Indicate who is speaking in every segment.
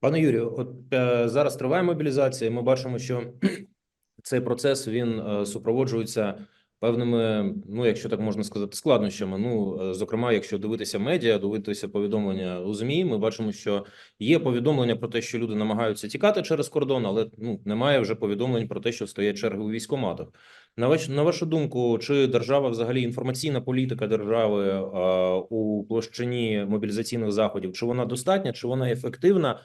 Speaker 1: Пане Юрію, от е, зараз триває мобілізація. Ми бачимо, що цей процес він е, супроводжується певними, ну якщо так можна сказати, складнощами. Ну е, зокрема, якщо дивитися медіа, дивитися повідомлення у змі, ми бачимо, що є повідомлення про те, що люди намагаються тікати через кордон, але ну немає вже повідомлень про те, що стоять черги у військкоматах. На ваш на вашу думку, чи держава взагалі інформаційна політика держави е, у площині мобілізаційних заходів, чи вона достатня, чи вона ефективна?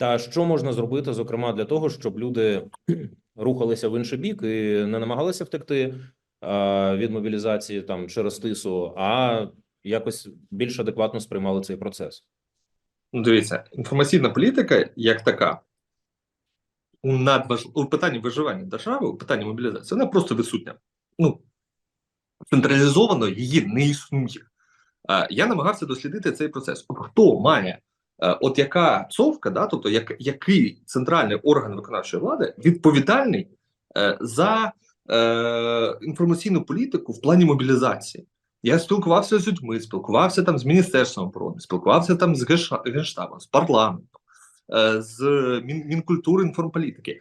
Speaker 1: Та що можна зробити, зокрема, для того, щоб люди рухалися в інший бік і не намагалися втекти а, від мобілізації там через тису, а якось більш адекватно сприймали цей процес?
Speaker 2: Ну, дивіться, інформаційна політика як така у надваж... у питанні виживання держави, у питанні мобілізації, вона просто відсутня. Ну, централізовано її не існує. Е, Я намагався дослідити цей процес. Хто має, е, от яка цовка, да, тобто як, який центральний орган виконавчої влади відповідальний е, за е, інформаційну політику в плані мобілізації? Я спілкувався з людьми, спілкувався там з Міністерством оборони, спілкувався там з Генштабом, з парламентом, е, з Мін, Мінкультури інформполітики.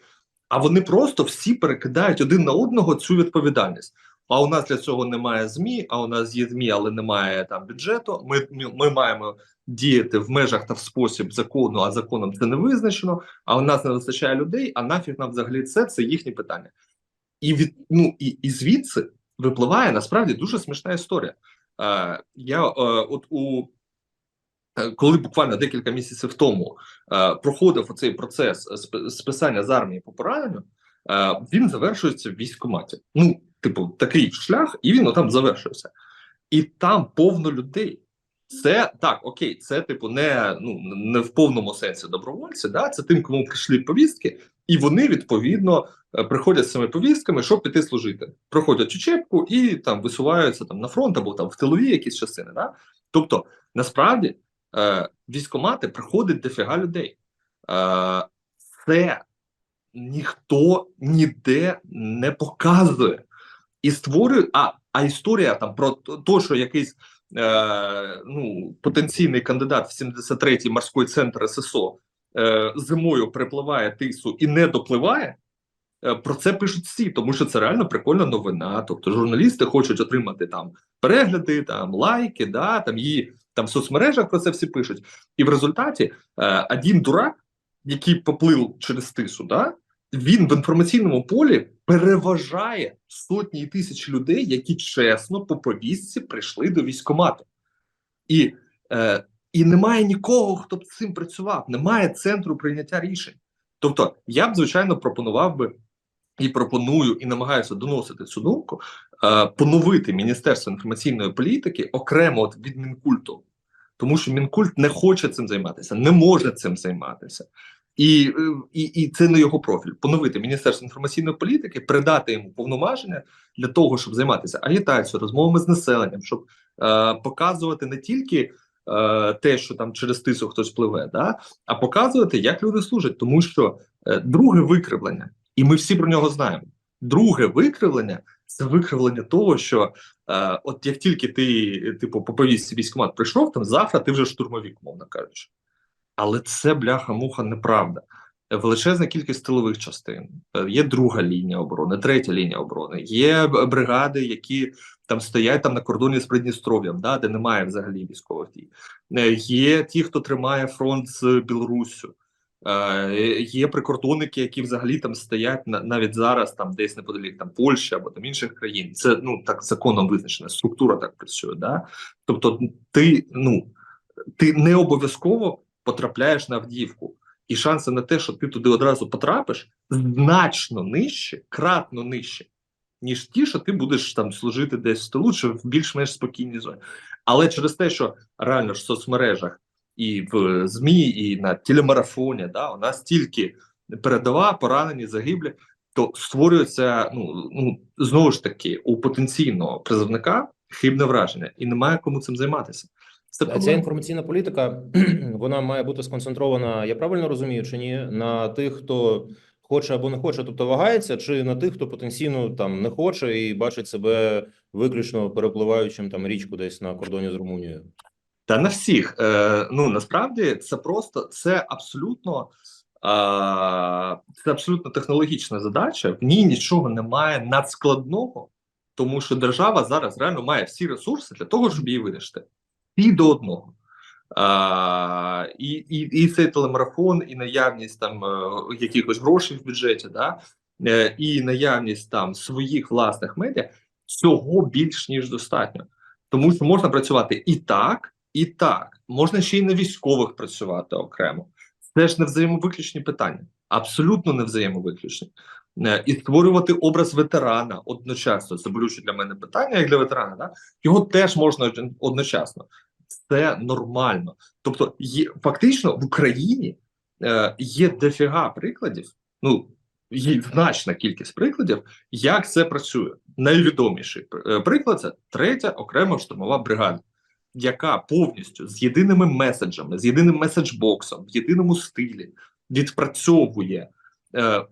Speaker 2: А вони просто всі перекидають один на одного цю відповідальність. А у нас для цього немає змі. А у нас є змі, але немає там бюджету. Ми, ми, ми маємо діяти в межах та в спосіб закону, а законом це не визначено. А у нас не вистачає людей. А нафіг нам взагалі це це їхні питання. І від ну і, і звідси випливає насправді дуже смішна історія. Е, я е, от у е, коли буквально декілька місяців тому е, проходив оцей процес сп- списання з армії по пораненню, е, він завершується в військкоматі. Ну, типу, такий шлях, і він там завершився. І там повно людей. Це так, окей, це типу не ну не в повному сенсі добровольці. Да, це тим, кому прийшли повістки, і вони відповідно е, приходять з цими повістками, щоб піти служити. Проходять учебку і там висуваються там на фронт або там в тилові якісь частини. Да? Тобто, насправді е, військомати приходить дофіга людей. Е, це ніхто ніде не показує і створює. А, а історія там про те, що якийсь е, ну, потенційний кандидат в 73-й морський центр ССО е, зимою припливає тису і не допливає. е, Про це пишуть всі, тому що це реально прикольна новина. Тобто журналісти хочуть отримати там перегляди, там лайки, да, там її там в соцмережах про це всі пишуть. І в результаті е, один дурак, який поплив через тису, да, він в інформаційному полі переважає сотні і тисячі людей, які чесно по повістці прийшли до військкомату. І, е, і немає нікого, хто б цим працював, немає центру прийняття рішень. Тобто, я б, звичайно, пропонував би і пропоную, і намагаюся доносити цю думку, е, поновити Міністерство інформаційної політики окремо от від Мінкульту, тому що Мінкульт не хоче цим займатися, не може цим займатися. І, е, і, і це не його профіль. Поновити Міністерство інформаційної політики, передати йому повноваження для того, щоб займатися агітацією, розмовами з населенням, щоб е, показувати не тільки е, те, що там через тису хтось пливе, да, а показувати, як люди служать. Тому що е, друге викривлення, і ми всі про нього знаємо. Друге викривлення це викривлення того, що е, от як тільки ти, типу, по повістці прийшов, там завтра ти вже штурмовик, мовно кажучи. Але це бляха-муха неправда. Величезна кількість тилових частин. Е, Є друга лінія оборони, третя лінія оборони. Є бригади, які там стоять там на кордоні з Придністров'ям, да, де немає взагалі військових дій. Е, Є ті, хто тримає фронт з Білоруссю. Е, Є прикордонники, які взагалі там стоять на- навіть зараз, там десь неподалік там Польщі або там інших країн. Це ну так законом визначена структура так працює. Да? Тобто, ти ну ти не обов'язково потрапляєш на Авдіївку. І шанси на те, що ти туди одразу потрапиш, значно нижче, кратно нижче, ніж ті, що ти будеш там служити десь в тилу чи в більш-менш спокійній зоні. Але через те, що реально ж в соцмережах і в ЗМІ, і на телемарафоні, да, у нас тільки передова, поранені, загиблі, то створюється ну, ну знову ж таки у потенційного призовника хибне враження, і немає кому цим займатися. Це
Speaker 1: А ця
Speaker 2: проблема.
Speaker 1: інформаційна політика вона має бути сконцентрована, я правильно розумію, чи ні, на тих, хто хоче або не хоче, тобто вагається, чи на тих, хто потенційно там не хоче і бачить себе виключно перепливаючим там річку десь на кордоні з Румунією.
Speaker 2: Та на всіх. Е, ну насправді це просто це абсолютно. А, це абсолютно технологічна задача. В ній нічого немає надскладного, тому що держава зараз реально має всі ресурси для того, щоб її вирішити. І до одного. А, і, і, і цей телемарафон, і наявність там е, якихось грошей в бюджеті, да, е, і наявність там своїх власних медіа, цього більш ніж достатньо. Тому що можна працювати і так, і так. Можна ще й на військових працювати окремо. Це ж не взаємовиключні питання, абсолютно не взаємовиключні. Е, І створювати образ ветерана одночасно. Це болюче для мене питання, як для ветерана. Да? Його теж можна одночасно. Це нормально. Тобто, є фактично в Україні е, є дофіга прикладів. Ну є значна кількість прикладів, як це працює. Найвідоміший е, приклад це третя окрема штурмова бригада, яка повністю з єдиними меседжами, з єдиним меседжбоксом, в єдиному стилі відпрацьовує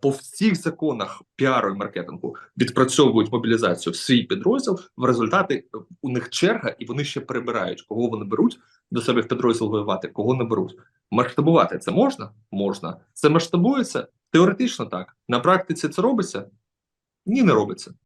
Speaker 2: по всіх законах піару і маркетингу, відпрацьовують мобілізацію в свій підрозділ. В результаті е, у них черга, і вони ще прибирають, кого вони беруть до себе в підрозділ воювати, кого не беруть. Масштабувати це можна? Можна. Це масштабується? Теоретично так. На практиці це робиться? Ні, не робиться.